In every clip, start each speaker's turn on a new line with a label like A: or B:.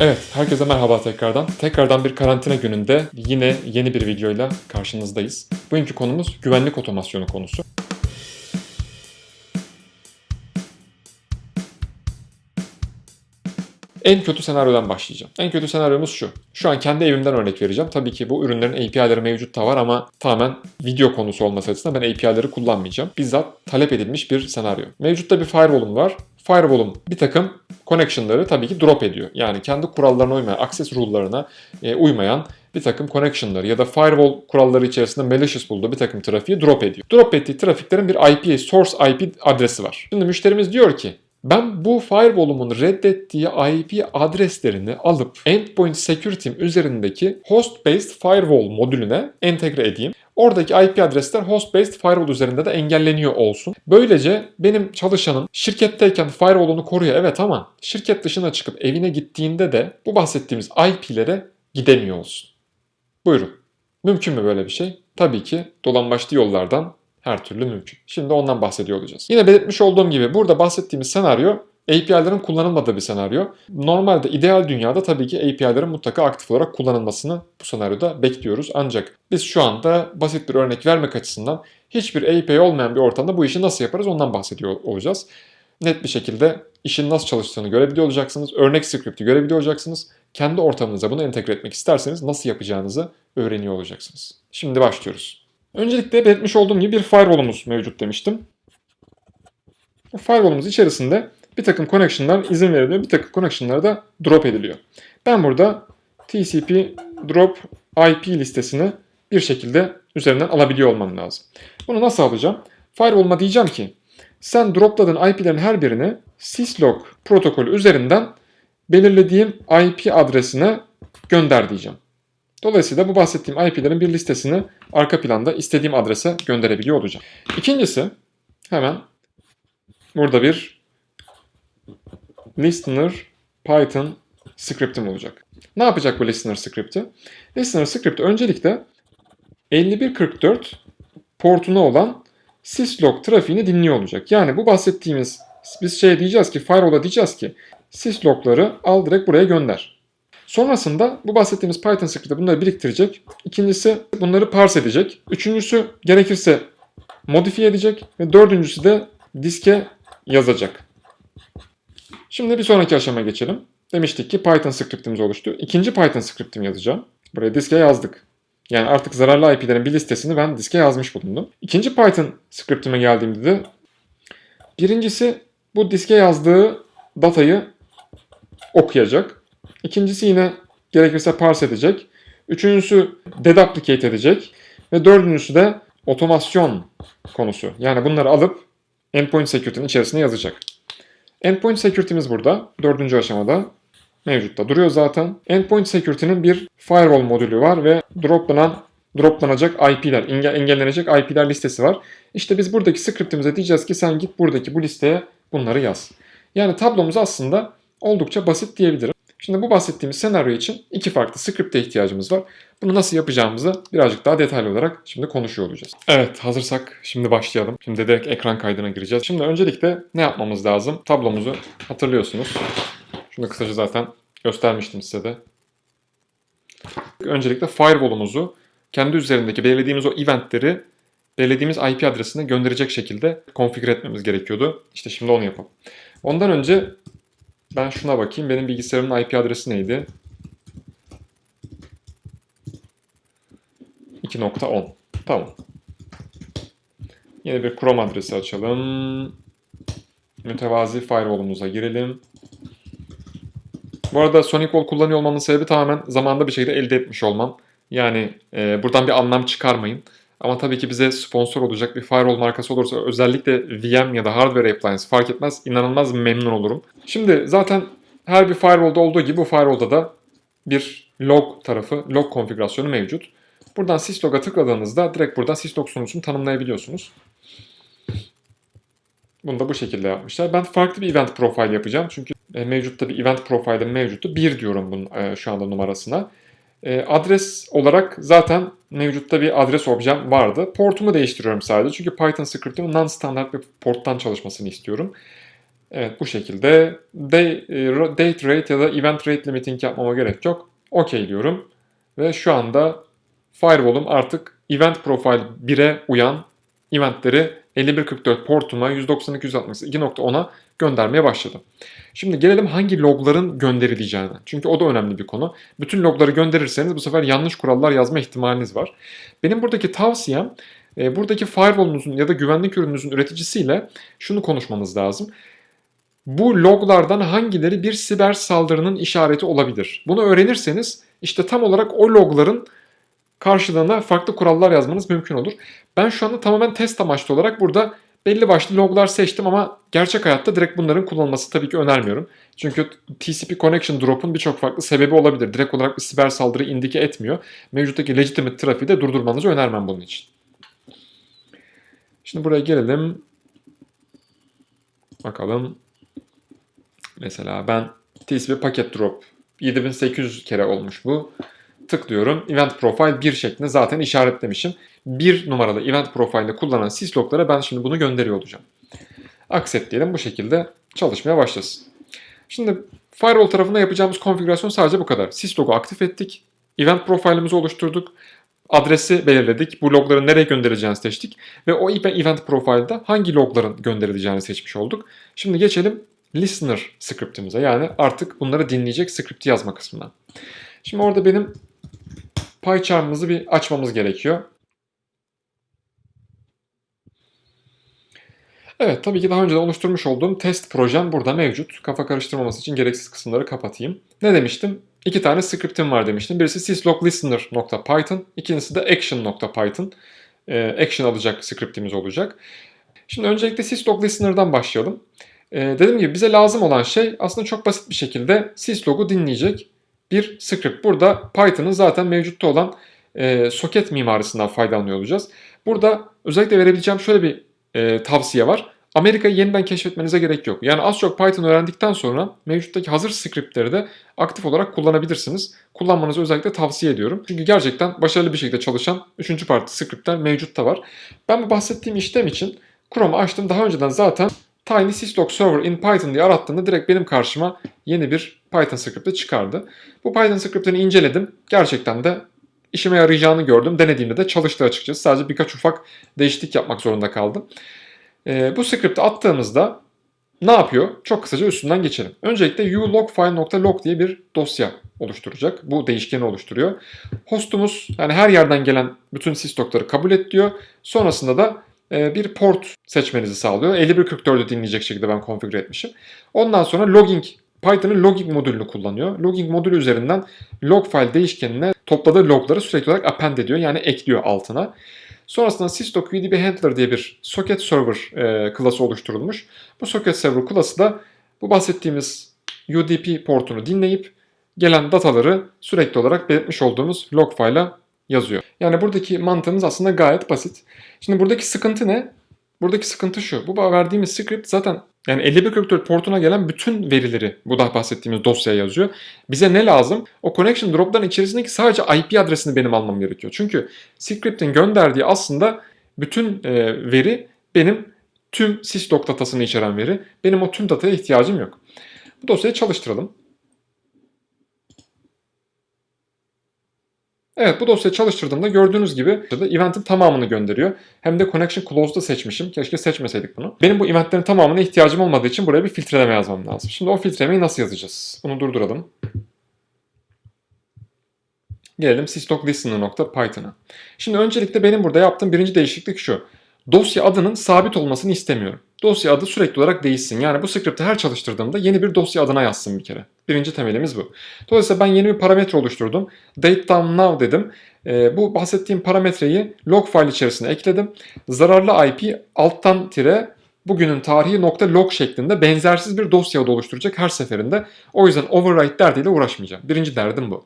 A: Evet, herkese merhaba tekrardan. Tekrardan bir karantina gününde yine yeni bir videoyla karşınızdayız. Bugünkü konumuz güvenlik otomasyonu konusu. En kötü senaryodan başlayacağım. En kötü senaryomuz şu. Şu an kendi evimden örnek vereceğim. Tabii ki bu ürünlerin API'leri mevcut da var ama tamamen video konusu olması açısından ben API'leri kullanmayacağım. Bizzat talep edilmiş bir senaryo. Mevcutta bir firewall'um var. Firewall'um bir takım connection'ları tabii ki drop ediyor. Yani kendi kurallarına uymayan, access rule'larına e, uymayan bir takım connection'ları ya da firewall kuralları içerisinde malicious bulduğu bir takım trafiği drop ediyor. Drop ettiği trafiklerin bir IP, source IP adresi var. Şimdi müşterimiz diyor ki ben bu firewall'umun reddettiği IP adreslerini alıp endpoint security'm üzerindeki host-based firewall modülüne entegre edeyim. Oradaki IP adresler host-based firewall üzerinde de engelleniyor olsun. Böylece benim çalışanım şirketteyken firewall'unu koruyor evet ama şirket dışına çıkıp evine gittiğinde de bu bahsettiğimiz IP'lere gidemiyor olsun. Buyurun. Mümkün mü böyle bir şey? Tabii ki dolambaçlı yollardan her türlü mümkün. Şimdi ondan bahsediyor olacağız. Yine belirtmiş olduğum gibi burada bahsettiğimiz senaryo API'lerin kullanılmadığı bir senaryo. Normalde ideal dünyada tabii ki API'lerin mutlaka aktif olarak kullanılmasını bu senaryoda bekliyoruz. Ancak biz şu anda basit bir örnek vermek açısından hiçbir API olmayan bir ortamda bu işi nasıl yaparız ondan bahsediyor olacağız. Net bir şekilde işin nasıl çalıştığını görebiliyor olacaksınız. Örnek script'i görebiliyor olacaksınız. Kendi ortamınıza bunu entegre etmek isterseniz nasıl yapacağınızı öğreniyor olacaksınız. Şimdi başlıyoruz. Öncelikle belirtmiş olduğum gibi bir firewall'umuz mevcut demiştim. Firewall'umuz içerisinde bir takım connection'lar izin veriliyor, bir takım connection'lar da drop ediliyor. Ben burada TCP drop IP listesini bir şekilde üzerinden alabiliyor olmam lazım. Bunu nasıl alacağım? Firewall'uma diyeceğim ki sen dropladığın IP'lerin her birini syslog protokolü üzerinden belirlediğim IP adresine gönder diyeceğim. Dolayısıyla bu bahsettiğim IP'lerin bir listesini arka planda istediğim adrese gönderebiliyor olacağım. İkincisi hemen burada bir listener Python script'im olacak. Ne yapacak bu listener script'i? Listener script öncelikle 5144 portuna olan syslog trafiğini dinliyor olacak. Yani bu bahsettiğimiz biz şey diyeceğiz ki firewall'a diyeceğiz ki syslog'ları al direkt buraya gönder. Sonrasında bu bahsettiğimiz Python script'te bunları biriktirecek. İkincisi bunları parse edecek. Üçüncüsü gerekirse modifiye edecek. Ve dördüncüsü de diske yazacak. Şimdi bir sonraki aşama geçelim. Demiştik ki Python script'imiz oluştu. İkinci Python script'imi yazacağım. Buraya diske yazdık. Yani artık zararlı IP'lerin bir listesini ben diske yazmış bulundum. İkinci Python script'ime geldiğimde de birincisi bu diske yazdığı datayı okuyacak. İkincisi yine gerekirse parse edecek. Üçüncüsü deduplicate edecek. Ve dördüncüsü de otomasyon konusu. Yani bunları alıp endpoint security'nin içerisine yazacak. Endpoint security'miz burada. Dördüncü aşamada mevcutta duruyor zaten. Endpoint security'nin bir firewall modülü var ve droplanan droplanacak IP'ler, engellenecek IP'ler listesi var. İşte biz buradaki script'imize diyeceğiz ki sen git buradaki bu listeye bunları yaz. Yani tablomuz aslında oldukça basit diyebilirim. Şimdi bu bahsettiğimiz senaryo için iki farklı script'e ihtiyacımız var. Bunu nasıl yapacağımızı birazcık daha detaylı olarak şimdi konuşuyor olacağız. Evet hazırsak şimdi başlayalım. Şimdi direkt ekran kaydına gireceğiz. Şimdi öncelikle ne yapmamız lazım? Tablomuzu hatırlıyorsunuz. Şunu kısaca zaten göstermiştim size de. Öncelikle firewall'umuzu kendi üzerindeki belirlediğimiz o eventleri belirlediğimiz IP adresine gönderecek şekilde konfigüre etmemiz gerekiyordu. İşte şimdi onu yapalım. Ondan önce ben şuna bakayım. Benim bilgisayarımın IP adresi neydi? 2.10. Tamam. Yeni bir Chrome adresi açalım. Mütevazi firewall'umuza girelim. Bu arada SonicWall kullanıyor olmamın sebebi tamamen zamanda bir şekilde elde etmiş olmam. Yani e, buradan bir anlam çıkarmayın. Ama tabii ki bize sponsor olacak bir firewall markası olursa özellikle VM ya da hardware appliance fark etmez inanılmaz memnun olurum. Şimdi zaten her bir firewall'da olduğu gibi bu firewall'da da bir log tarafı, log konfigürasyonu mevcut. Buradan syslog'a tıkladığınızda direkt buradan syslog sunucusunu tanımlayabiliyorsunuz. Bunu da bu şekilde yapmışlar. Ben farklı bir event profile yapacağım. Çünkü mevcutta bir event profile'im mevcuttu. 1 diyorum bunun şu anda numarasına. Adres olarak zaten mevcutta bir adres objem vardı. Portumu değiştiriyorum sadece. Çünkü Python script'imin non-standart bir porttan çalışmasını istiyorum. Evet bu şekilde day, e, date rate ya da event rate limiting yapmama gerek yok. OK diyorum. Ve şu anda firewall'um artık event profile 1'e uyan eventleri 5144 portuma 192.168.10'a göndermeye başladı. Şimdi gelelim hangi logların gönderileceğine. Çünkü o da önemli bir konu. Bütün logları gönderirseniz bu sefer yanlış kurallar yazma ihtimaliniz var. Benim buradaki tavsiyem e, buradaki firewall'unuzun ya da güvenlik ürününüzün üreticisiyle şunu konuşmanız lazım. Bu loglardan hangileri bir siber saldırının işareti olabilir? Bunu öğrenirseniz işte tam olarak o logların karşılığına farklı kurallar yazmanız mümkün olur. Ben şu anda tamamen test amaçlı olarak burada belli başlı loglar seçtim ama gerçek hayatta direkt bunların kullanılması tabii ki önermiyorum. Çünkü TCP connection drop'un birçok farklı sebebi olabilir. Direkt olarak bir siber saldırı indike etmiyor. Mevcuttaki legitimate trafiği de durdurmanızı önermem bunun için. Şimdi buraya gelelim. Bakalım. Mesela ben TCP paket drop 7800 kere olmuş bu. Tıklıyorum. Event profile 1 şeklinde zaten işaretlemişim. 1 numaralı event profile'de kullanan syslog'lara ben şimdi bunu gönderiyor olacağım. Accept diyelim bu şekilde çalışmaya başlasın. Şimdi firewall tarafında yapacağımız konfigürasyon sadece bu kadar. Syslog'u aktif ettik. Event profile'imizi oluşturduk. Adresi belirledik. Bu logların nereye gönderileceğini seçtik. Ve o event profile'da hangi logların gönderileceğini seçmiş olduk. Şimdi geçelim listener scriptimize. Yani artık bunları dinleyecek script'i yazma kısmına. Şimdi orada benim PyCharm'ımızı bir açmamız gerekiyor. Evet tabii ki daha önce de oluşturmuş olduğum test projem burada mevcut. Kafa karıştırmaması için gereksiz kısımları kapatayım. Ne demiştim? İki tane script'im var demiştim. Birisi syslog_listener.python, ikincisi de action.python. Ee, action alacak script'imiz olacak. Şimdi öncelikle syslog listener'dan başlayalım. Ee, dediğim gibi bize lazım olan şey aslında çok basit bir şekilde syslog'u dinleyecek bir script. Burada Python'ın zaten mevcutta olan e, soket mimarisinden faydalanıyor olacağız. Burada özellikle verebileceğim şöyle bir e, tavsiye var. Amerika'yı yeniden keşfetmenize gerek yok. Yani az çok Python öğrendikten sonra mevcuttaki hazır scriptleri de aktif olarak kullanabilirsiniz. Kullanmanızı özellikle tavsiye ediyorum. Çünkü gerçekten başarılı bir şekilde çalışan 3. parti scriptler mevcutta var. Ben bu bahsettiğim işlem için Chrome'u açtım. Daha önceden zaten Tiny Syslog Server in Python diye arattığımda direkt benim karşıma yeni bir Python script'i çıkardı. Bu Python script'ini inceledim. Gerçekten de işime yarayacağını gördüm. Denediğimde de çalıştı açıkçası. Sadece birkaç ufak değişiklik yapmak zorunda kaldım. Ee, bu script'i attığımızda ne yapıyor? Çok kısaca üstünden geçelim. Öncelikle ulogfile.log diye bir dosya oluşturacak. Bu değişkeni oluşturuyor. Hostumuz yani her yerden gelen bütün syslog'ları kabul et diyor. Sonrasında da e, bir port seçmenizi sağlıyor. 5144'ü dinleyecek şekilde ben konfigüre etmişim. Ondan sonra logging Python'ın logging modülünü kullanıyor. Logging modülü üzerinden log file değişkenine topladığı logları sürekli olarak append ediyor. Yani ekliyor altına. Sonrasında syslog UDP handler diye bir socket server e, klası oluşturulmuş. Bu socket server klası da bu bahsettiğimiz UDP portunu dinleyip gelen dataları sürekli olarak belirtmiş olduğumuz log file'a yazıyor. Yani buradaki mantığımız aslında gayet basit. Şimdi buradaki sıkıntı ne? Buradaki sıkıntı şu. Bu verdiğimiz script zaten yani 5144 portuna gelen bütün verileri bu da bahsettiğimiz dosyaya yazıyor. Bize ne lazım? O connection drop'ların içerisindeki sadece IP adresini benim almam gerekiyor. Çünkü script'in gönderdiği aslında bütün e, veri benim tüm syslog datasını içeren veri. Benim o tüm dataya ihtiyacım yok. Bu dosyayı çalıştıralım. Evet bu dosyayı çalıştırdığımda gördüğünüz gibi eventin tamamını gönderiyor. Hem de Connection Closed'da seçmişim. Keşke seçmeseydik bunu. Benim bu eventlerin tamamına ihtiyacım olmadığı için buraya bir filtreleme yazmam lazım. Şimdi o filtrelemeyi nasıl yazacağız? Bunu durduralım. Gelelim syslog_listener.python'a. Şimdi öncelikle benim burada yaptığım birinci değişiklik şu. Dosya adının sabit olmasını istemiyorum. Dosya adı sürekli olarak değişsin. Yani bu script'i her çalıştırdığımda yeni bir dosya adına yazsın bir kere. Birinci temelimiz bu. Dolayısıyla ben yeni bir parametre oluşturdum. Date down now dedim. E, bu bahsettiğim parametreyi log file içerisine ekledim. Zararlı IP alttan tire bugünün tarihi nokta log şeklinde benzersiz bir dosya adı oluşturacak her seferinde. O yüzden overwrite derdiyle uğraşmayacağım. Birinci derdim bu.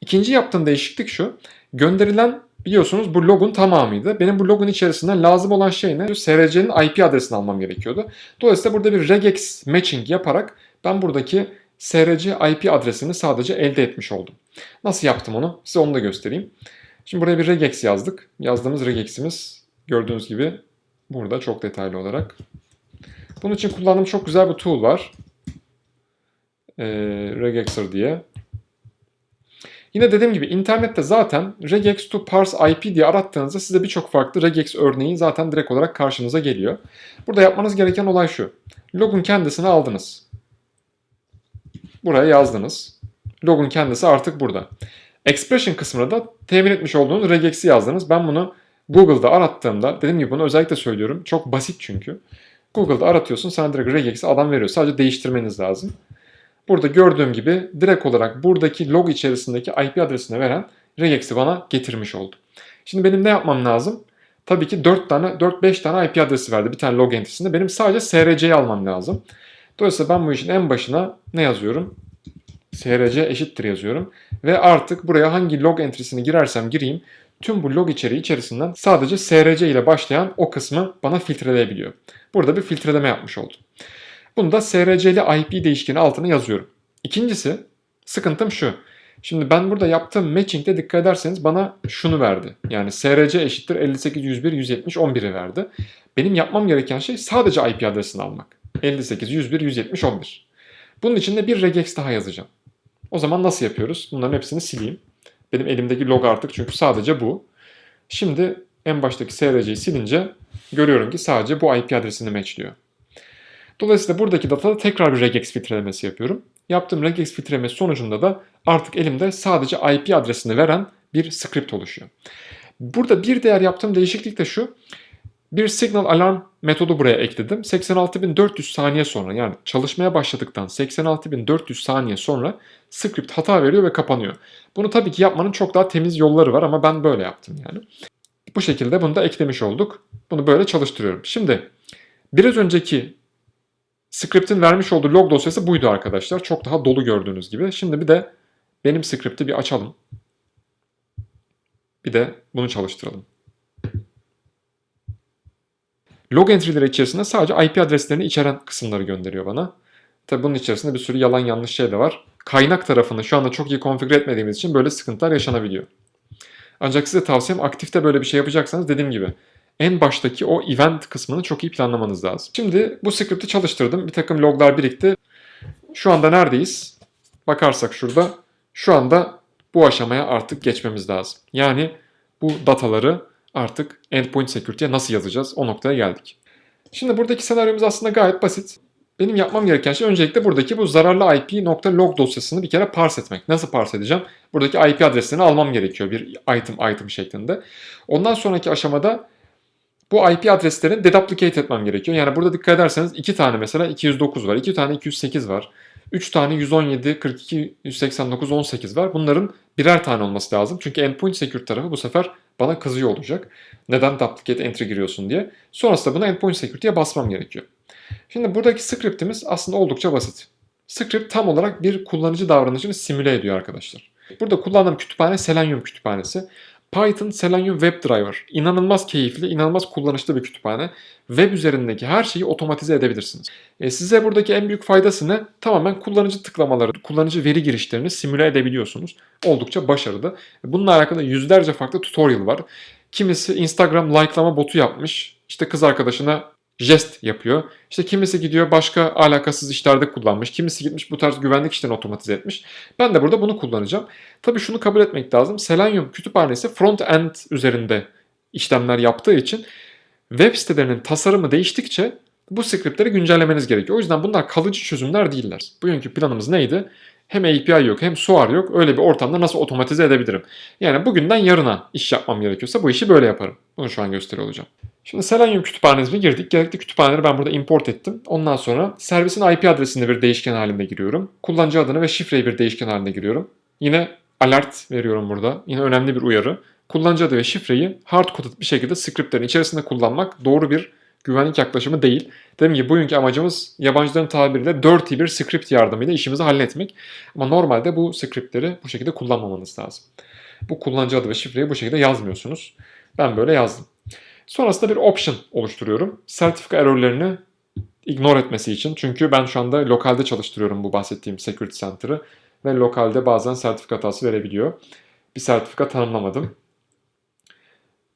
A: İkinci yaptığım değişiklik şu. Gönderilen biliyorsunuz bu logun tamamıydı. Benim bu logun içerisinden lazım olan şey ne? SRC'nin IP adresini almam gerekiyordu. Dolayısıyla burada bir regex matching yaparak ben buradaki SRC IP adresini sadece elde etmiş oldum. Nasıl yaptım onu? Size onu da göstereyim. Şimdi buraya bir regex yazdık. Yazdığımız regex'imiz gördüğünüz gibi burada çok detaylı olarak Bunun için kullandığım çok güzel bir tool var. Ee, regexer diye. Yine dediğim gibi internette zaten regex to parse IP diye arattığınızda size birçok farklı regex örneği zaten direkt olarak karşınıza geliyor. Burada yapmanız gereken olay şu. Logun kendisini aldınız. Buraya yazdınız. Logun kendisi artık burada. Expression kısmına da temin etmiş olduğunuz regex'i yazdınız. Ben bunu Google'da arattığımda, dediğim gibi bunu özellikle söylüyorum. Çok basit çünkü. Google'da aratıyorsun, sana direkt regex'i adam veriyor. Sadece değiştirmeniz lazım. Burada gördüğüm gibi direkt olarak buradaki log içerisindeki IP adresine veren regex'i bana getirmiş oldu. Şimdi benim ne yapmam lazım? Tabii ki 4 tane 4-5 tane IP adresi verdi bir tane log entry'sinde. Benim sadece SRC'yi almam lazım. Dolayısıyla ben bu işin en başına ne yazıyorum? SRC eşittir yazıyorum. Ve artık buraya hangi log entry'sini girersem gireyim tüm bu log içeriği içerisinden sadece SRC ile başlayan o kısmı bana filtreleyebiliyor. Burada bir filtreleme yapmış oldum. Bunu da src'li IP değişkeni altına yazıyorum. İkincisi sıkıntım şu. Şimdi ben burada yaptığım matching'de dikkat ederseniz bana şunu verdi. Yani src eşittir 58 101 170 11'i verdi. Benim yapmam gereken şey sadece IP adresini almak. 58 101 170 11. Bunun için de bir regex daha yazacağım. O zaman nasıl yapıyoruz? Bunların hepsini sileyim. Benim elimdeki log artık çünkü sadece bu. Şimdi en baştaki src'yi silince görüyorum ki sadece bu IP adresini matchliyor. Dolayısıyla buradaki datada tekrar bir regex filtrelemesi yapıyorum. Yaptığım regex filtrelemesi sonucunda da artık elimde sadece IP adresini veren bir script oluşuyor. Burada bir diğer yaptığım değişiklik de şu. Bir signal alarm metodu buraya ekledim. 86400 saniye sonra yani çalışmaya başladıktan 86400 saniye sonra script hata veriyor ve kapanıyor. Bunu tabii ki yapmanın çok daha temiz yolları var ama ben böyle yaptım yani. Bu şekilde bunu da eklemiş olduk. Bunu böyle çalıştırıyorum. Şimdi biraz önceki Script'in vermiş olduğu log dosyası buydu arkadaşlar. Çok daha dolu gördüğünüz gibi. Şimdi bir de benim script'i bir açalım. Bir de bunu çalıştıralım. Log entry'leri içerisinde sadece IP adreslerini içeren kısımları gönderiyor bana. Tabi bunun içerisinde bir sürü yalan yanlış şey de var. Kaynak tarafını şu anda çok iyi konfigüre etmediğimiz için böyle sıkıntılar yaşanabiliyor. Ancak size tavsiyem aktifte böyle bir şey yapacaksanız dediğim gibi en baştaki o event kısmını çok iyi planlamanız lazım. Şimdi bu script'i çalıştırdım. Bir takım loglar birikti. Şu anda neredeyiz? Bakarsak şurada. Şu anda bu aşamaya artık geçmemiz lazım. Yani bu dataları artık endpoint security'ye nasıl yazacağız? O noktaya geldik. Şimdi buradaki senaryomuz aslında gayet basit. Benim yapmam gereken şey öncelikle buradaki bu zararlı IP.log dosyasını bir kere parse etmek. Nasıl parse edeceğim? Buradaki IP adreslerini almam gerekiyor bir item item şeklinde. Ondan sonraki aşamada bu IP adreslerini deduplicate etmem gerekiyor. Yani burada dikkat ederseniz iki tane mesela 209 var, iki tane 208 var. 3 tane 117, 42, 189, 18 var. Bunların birer tane olması lazım. Çünkü endpoint security tarafı bu sefer bana kızıyor olacak. Neden duplicate entry giriyorsun diye. Sonrasında buna endpoint security'ye basmam gerekiyor. Şimdi buradaki script'imiz aslında oldukça basit. Script tam olarak bir kullanıcı davranışını simüle ediyor arkadaşlar. Burada kullandığım kütüphane Selenium kütüphanesi. Python Selenium WebDriver. İnanılmaz keyifli, inanılmaz kullanışlı bir kütüphane. Web üzerindeki her şeyi otomatize edebilirsiniz. E size buradaki en büyük faydası ne? Tamamen kullanıcı tıklamaları, kullanıcı veri girişlerini simüle edebiliyorsunuz. Oldukça başarılı. Bununla alakalı yüzlerce farklı tutorial var. Kimisi Instagram likelama botu yapmış. İşte kız arkadaşına jest yapıyor. İşte kimisi gidiyor başka alakasız işlerde kullanmış. Kimisi gitmiş bu tarz güvenlik işlerini otomatize etmiş. Ben de burada bunu kullanacağım. Tabii şunu kabul etmek lazım. Selenium kütüphanesi front-end üzerinde işlemler yaptığı için web sitelerinin tasarımı değiştikçe bu scriptleri güncellemeniz gerekiyor. O yüzden bunlar kalıcı çözümler değiller. Bugünkü planımız neydi? Hem API yok hem SOAR yok. Öyle bir ortamda nasıl otomatize edebilirim? Yani bugünden yarına iş yapmam gerekiyorsa bu işi böyle yaparım. Bunu şu an gösteriyor olacağım. Şimdi Selenium kütüphanesine girdik. Gerekli kütüphaneleri ben burada import ettim. Ondan sonra servisin IP adresini bir değişken halinde giriyorum. Kullanıcı adını ve şifreyi bir değişken halinde giriyorum. Yine alert veriyorum burada. Yine önemli bir uyarı. Kullanıcı adı ve şifreyi hard coded bir şekilde scriptlerin içerisinde kullanmak doğru bir güvenlik yaklaşımı değil. Dediğim gibi bugünkü amacımız yabancıların tabiriyle dirty bir script yardımıyla işimizi halletmek. Ama normalde bu scriptleri bu şekilde kullanmamanız lazım. Bu kullanıcı adı ve şifreyi bu şekilde yazmıyorsunuz. Ben böyle yazdım. Sonrasında bir option oluşturuyorum. Sertifika errorlerini ignore etmesi için. Çünkü ben şu anda lokalde çalıştırıyorum bu bahsettiğim security center'ı. Ve lokalde bazen sertifika hatası verebiliyor. Bir sertifika tanımlamadım.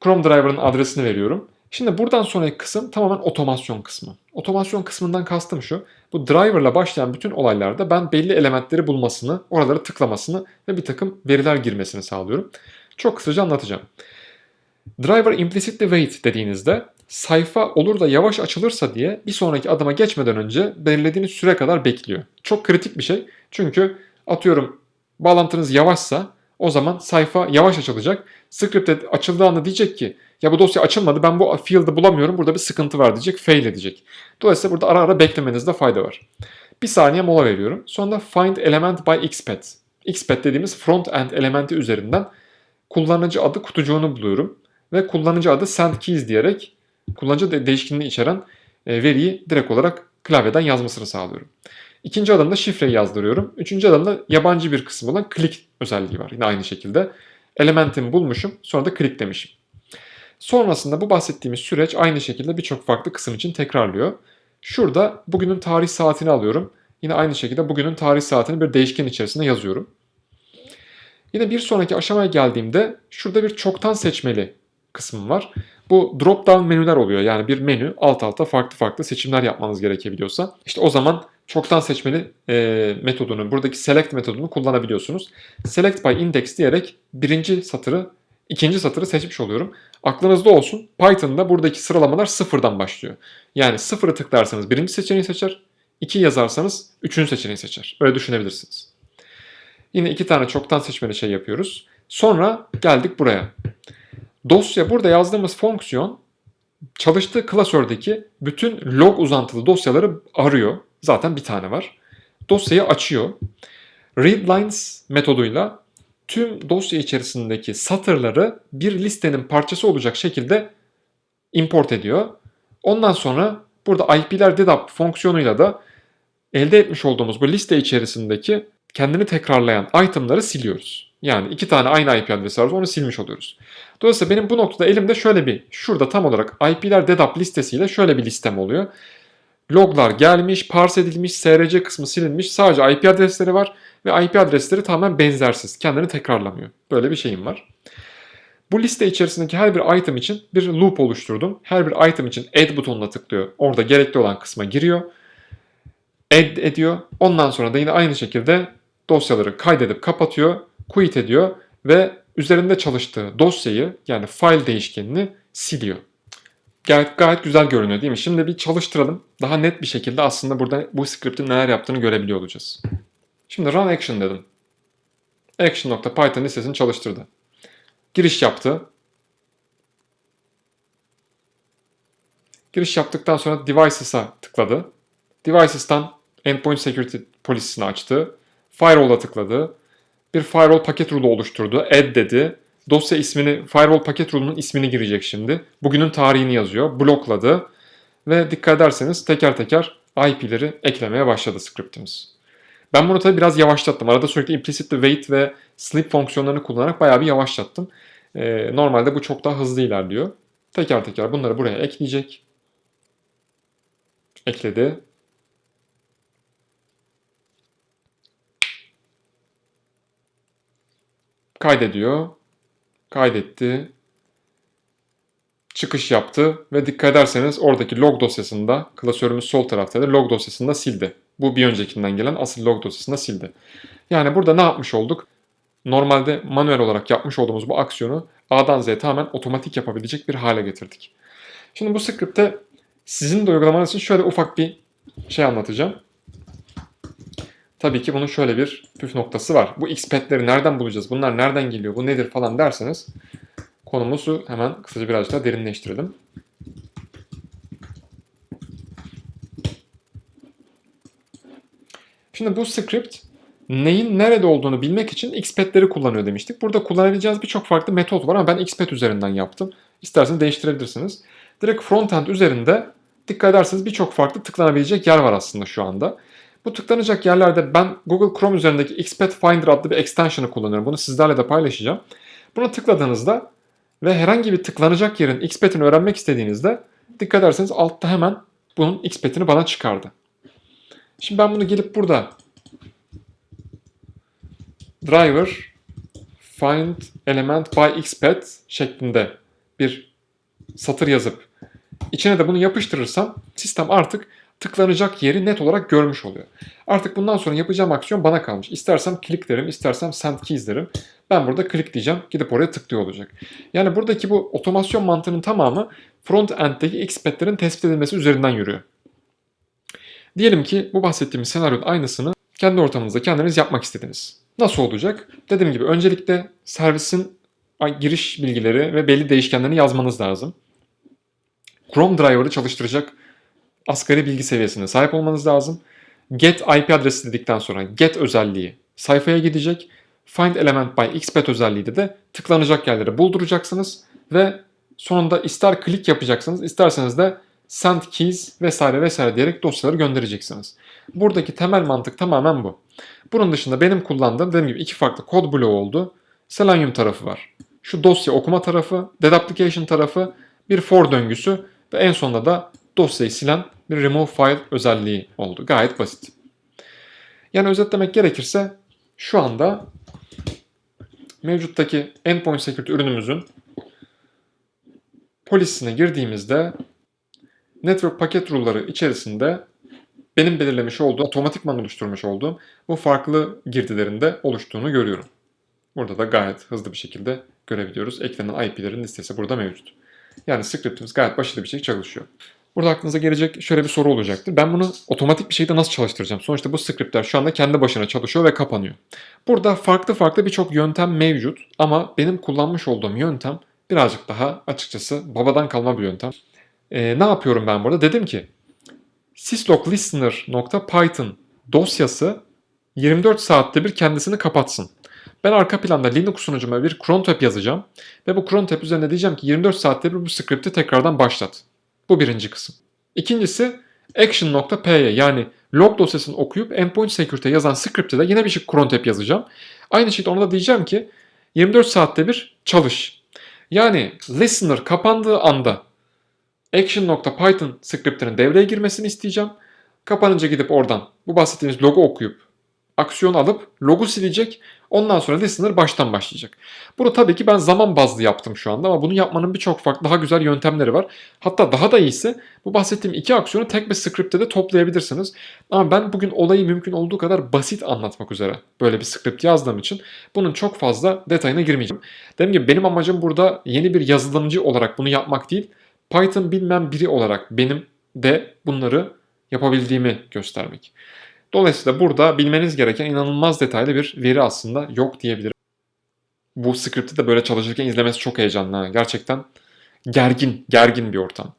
A: Chrome Driver'ın adresini veriyorum. Şimdi buradan sonraki kısım tamamen otomasyon kısmı. Otomasyon kısmından kastım şu. Bu driver'la başlayan bütün olaylarda ben belli elementleri bulmasını, oraları tıklamasını ve bir takım veriler girmesini sağlıyorum. Çok kısaca anlatacağım. Driver implicitly wait dediğinizde sayfa olur da yavaş açılırsa diye bir sonraki adıma geçmeden önce belirlediğiniz süre kadar bekliyor. Çok kritik bir şey. Çünkü atıyorum bağlantınız yavaşsa o zaman sayfa yavaş açılacak. Script açıldığı anda diyecek ki ya bu dosya açılmadı ben bu field'ı bulamıyorum burada bir sıkıntı var diyecek fail edecek. Dolayısıyla burada ara ara beklemenizde fayda var. Bir saniye mola veriyorum. Sonra find element by xpath. xpath dediğimiz front end elementi üzerinden kullanıcı adı kutucuğunu buluyorum. Ve kullanıcı adı send keys diyerek kullanıcı de- içeren e, veriyi direkt olarak klavyeden yazmasını sağlıyorum. İkinci adımda şifreyi yazdırıyorum. Üçüncü adımda yabancı bir kısım olan click özelliği var. Yine aynı şekilde elementimi bulmuşum sonra da click demişim. Sonrasında bu bahsettiğimiz süreç aynı şekilde birçok farklı kısım için tekrarlıyor. Şurada bugünün tarih saatini alıyorum. Yine aynı şekilde bugünün tarih saatini bir değişken içerisinde yazıyorum. Yine bir sonraki aşamaya geldiğimde şurada bir çoktan seçmeli kısmım var. Bu drop down menüler oluyor. Yani bir menü alt alta farklı farklı seçimler yapmanız gerekebiliyorsa işte o zaman çoktan seçmeli e, metodunu, buradaki select metodunu kullanabiliyorsunuz. Select by index diyerek birinci satırı, ikinci satırı seçmiş oluyorum. Aklınızda olsun Python'da buradaki sıralamalar sıfırdan başlıyor. Yani sıfırı tıklarsanız birinci seçeneği seçer, 2 yazarsanız üçüncü seçeneği seçer. Öyle düşünebilirsiniz. Yine iki tane çoktan seçmeli şey yapıyoruz. Sonra geldik buraya. Dosya burada yazdığımız fonksiyon çalıştığı klasördeki bütün log uzantılı dosyaları arıyor. Zaten bir tane var. Dosyayı açıyor. Readlines metoduyla tüm dosya içerisindeki satırları bir listenin parçası olacak şekilde import ediyor. Ondan sonra burada IP'ler dedup fonksiyonuyla da elde etmiş olduğumuz bu liste içerisindeki kendini tekrarlayan itemları siliyoruz. Yani iki tane aynı IP adresi var onu silmiş oluyoruz. Dolayısıyla benim bu noktada elimde şöyle bir şurada tam olarak IP'ler dedup listesiyle şöyle bir listem oluyor. Loglar gelmiş, parse edilmiş, SRC kısmı silinmiş. Sadece IP adresleri var ve IP adresleri tamamen benzersiz. Kendini tekrarlamıyor. Böyle bir şeyim var. Bu liste içerisindeki her bir item için bir loop oluşturdum. Her bir item için add butonuna tıklıyor. Orada gerekli olan kısma giriyor. Add ediyor. Ondan sonra da yine aynı şekilde dosyaları kaydedip kapatıyor. Quit ediyor ve üzerinde çalıştığı dosyayı yani file değişkenini siliyor. Gayet, gayet güzel görünüyor değil mi? Şimdi bir çalıştıralım. Daha net bir şekilde aslında burada bu script'in neler yaptığını görebiliyor olacağız. Şimdi run action dedim. Action.python listesini çalıştırdı. Giriş yaptı. Giriş yaptıktan sonra Devices'a tıkladı. Devices'tan Endpoint Security Policy'sini açtı. Firewall'a tıkladı. Bir firewall paket rulu oluşturdu. Add dedi. Dosya ismini, firewall paket rulunun ismini girecek şimdi. Bugünün tarihini yazıyor. Blokladı. Ve dikkat ederseniz teker teker IP'leri eklemeye başladı scriptimiz. Ben bunu tabii biraz yavaşlattım. Arada sürekli implicit wait ve sleep fonksiyonlarını kullanarak bayağı bir yavaşlattım. Ee, normalde bu çok daha hızlı ilerliyor. Teker teker bunları buraya ekleyecek. Ekledi. Kaydediyor. Kaydetti. Çıkış yaptı ve dikkat ederseniz oradaki log dosyasında, klasörümüz sol tarafta da log dosyasında sildi. Bu bir öncekinden gelen asıl log dosyasında sildi. Yani burada ne yapmış olduk? Normalde manuel olarak yapmış olduğumuz bu aksiyonu A'dan Z'ye tamamen otomatik yapabilecek bir hale getirdik. Şimdi bu script'te sizin de uygulamanız için şöyle ufak bir şey anlatacağım. Tabii ki bunun şöyle bir püf noktası var. Bu xpat'leri nereden bulacağız? Bunlar nereden geliyor? Bu nedir falan derseniz konumuzu hemen kısaca birazcık daha derinleştirelim. Şimdi bu script neyin nerede olduğunu bilmek için xpat'leri kullanıyor demiştik. Burada kullanabileceğiniz birçok farklı metot var ama ben xpat üzerinden yaptım. İsterseniz değiştirebilirsiniz. Direkt frontend üzerinde dikkat ederseniz birçok farklı tıklanabilecek yer var aslında şu anda. Bu tıklanacak yerlerde ben Google Chrome üzerindeki XPath Finder adlı bir extension'ı kullanıyorum. Bunu sizlerle de paylaşacağım. Buna tıkladığınızda ve herhangi bir tıklanacak yerin XPath'ini öğrenmek istediğinizde dikkat ederseniz altta hemen bunun XPath'ini bana çıkardı. Şimdi ben bunu gelip burada driver find element by xpath şeklinde bir satır yazıp içine de bunu yapıştırırsam sistem artık tıklanacak yeri net olarak görmüş oluyor. Artık bundan sonra yapacağım aksiyon bana kalmış. İstersem click derim, istersem send keys derim. Ben burada click diyeceğim, gidip oraya tıklıyor olacak. Yani buradaki bu otomasyon mantığının tamamı front end'deki Xpath'lerin tespit edilmesi üzerinden yürüyor. Diyelim ki bu bahsettiğimiz senaryonun aynısını kendi ortamınızda kendiniz yapmak istediniz. Nasıl olacak? Dediğim gibi öncelikle servisin giriş bilgileri ve belli değişkenlerini yazmanız lazım. Chrome Driver'ı çalıştıracak asgari bilgi seviyesine sahip olmanız lazım. Get IP adresi dedikten sonra get özelliği sayfaya gidecek. Find element by xpath özelliği de, de tıklanacak yerleri bulduracaksınız ve sonunda ister klik yapacaksınız isterseniz de send keys vesaire vesaire diyerek dosyaları göndereceksiniz. Buradaki temel mantık tamamen bu. Bunun dışında benim kullandığım dediğim gibi iki farklı kod bloğu oldu. Selenium tarafı var. Şu dosya okuma tarafı, dead application tarafı, bir for döngüsü ve en sonunda da dosyayı silen bir remove file özelliği oldu. Gayet basit. Yani özetlemek gerekirse şu anda mevcuttaki endpoint security ürünümüzün polisine girdiğimizde network paket rule'ları içerisinde benim belirlemiş olduğum, otomatikman oluşturmuş olduğum bu farklı girdilerinde oluştuğunu görüyorum. Burada da gayet hızlı bir şekilde görebiliyoruz. Eklenen IP'lerin listesi burada mevcut. Yani scriptimiz gayet başarılı bir şekilde çalışıyor. Burada aklınıza gelecek şöyle bir soru olacaktır. Ben bunu otomatik bir şekilde nasıl çalıştıracağım? Sonuçta bu scriptler şu anda kendi başına çalışıyor ve kapanıyor. Burada farklı farklı birçok yöntem mevcut ama benim kullanmış olduğum yöntem birazcık daha açıkçası babadan kalma bir yöntem. Ee, ne yapıyorum ben burada? Dedim ki syslog.listener.python dosyası 24 saatte bir kendisini kapatsın. Ben arka planda Linux sunucuma bir cron tab yazacağım ve bu cron tab üzerine diyeceğim ki 24 saatte bir bu script'i tekrardan başlat. Bu birinci kısım. İkincisi action.py yani log dosyasını okuyup endpoint security yazan script'e de yine bir şey cron tab yazacağım. Aynı şekilde ona da diyeceğim ki 24 saatte bir çalış. Yani listener kapandığı anda action.python script'inin devreye girmesini isteyeceğim. Kapanınca gidip oradan bu bahsettiğimiz logu okuyup aksiyon alıp logu silecek. Ondan sonra listener baştan başlayacak. Bunu tabii ki ben zaman bazlı yaptım şu anda ama bunu yapmanın birçok farklı daha güzel yöntemleri var. Hatta daha da iyisi bu bahsettiğim iki aksiyonu tek bir script'te de toplayabilirsiniz. Ama ben bugün olayı mümkün olduğu kadar basit anlatmak üzere böyle bir script yazdığım için bunun çok fazla detayına girmeyeceğim. Dediğim gibi benim amacım burada yeni bir yazılımcı olarak bunu yapmak değil. Python bilmem biri olarak benim de bunları yapabildiğimi göstermek. Dolayısıyla burada bilmeniz gereken inanılmaz detaylı bir veri aslında yok diyebilirim. Bu script'i de böyle çalışırken izlemesi çok heyecanlı. Gerçekten gergin, gergin bir ortam.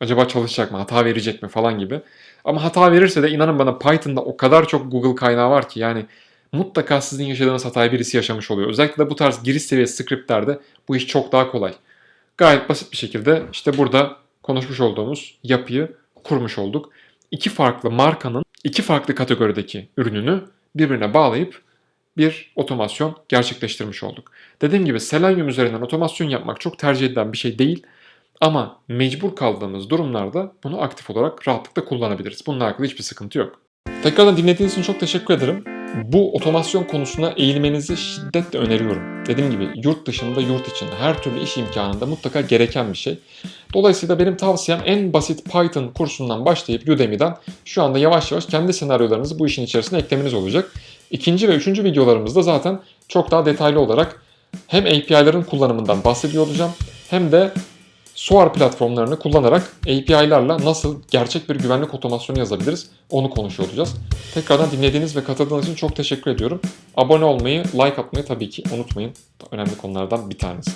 A: Acaba çalışacak mı, hata verecek mi falan gibi. Ama hata verirse de inanın bana Python'da o kadar çok Google kaynağı var ki yani mutlaka sizin yaşadığınız hatayı birisi yaşamış oluyor. Özellikle de bu tarz giriş seviyesi scriptlerde bu iş çok daha kolay. Gayet basit bir şekilde işte burada konuşmuş olduğumuz yapıyı kurmuş olduk. İki farklı markanın iki farklı kategorideki ürününü birbirine bağlayıp bir otomasyon gerçekleştirmiş olduk. Dediğim gibi Selenium üzerinden otomasyon yapmak çok tercih edilen bir şey değil. Ama mecbur kaldığımız durumlarda bunu aktif olarak rahatlıkla kullanabiliriz. Bununla alakalı hiçbir sıkıntı yok. Tekrardan dinlediğiniz için çok teşekkür ederim. Bu otomasyon konusuna eğilmenizi şiddetle öneriyorum. Dediğim gibi yurt dışında, yurt içinde her türlü iş imkanında mutlaka gereken bir şey. Dolayısıyla benim tavsiyem en basit Python kursundan başlayıp Udemy'den şu anda yavaş yavaş kendi senaryolarınızı bu işin içerisine eklemeniz olacak. İkinci ve üçüncü videolarımızda zaten çok daha detaylı olarak hem API'ların kullanımından bahsediyor olacağım hem de SOAR platformlarını kullanarak API'larla nasıl gerçek bir güvenlik otomasyonu yazabiliriz onu konuşuyor olacağız. Tekrardan dinlediğiniz ve katıldığınız için çok teşekkür ediyorum. Abone olmayı, like atmayı tabii ki unutmayın. Önemli konulardan bir tanesi.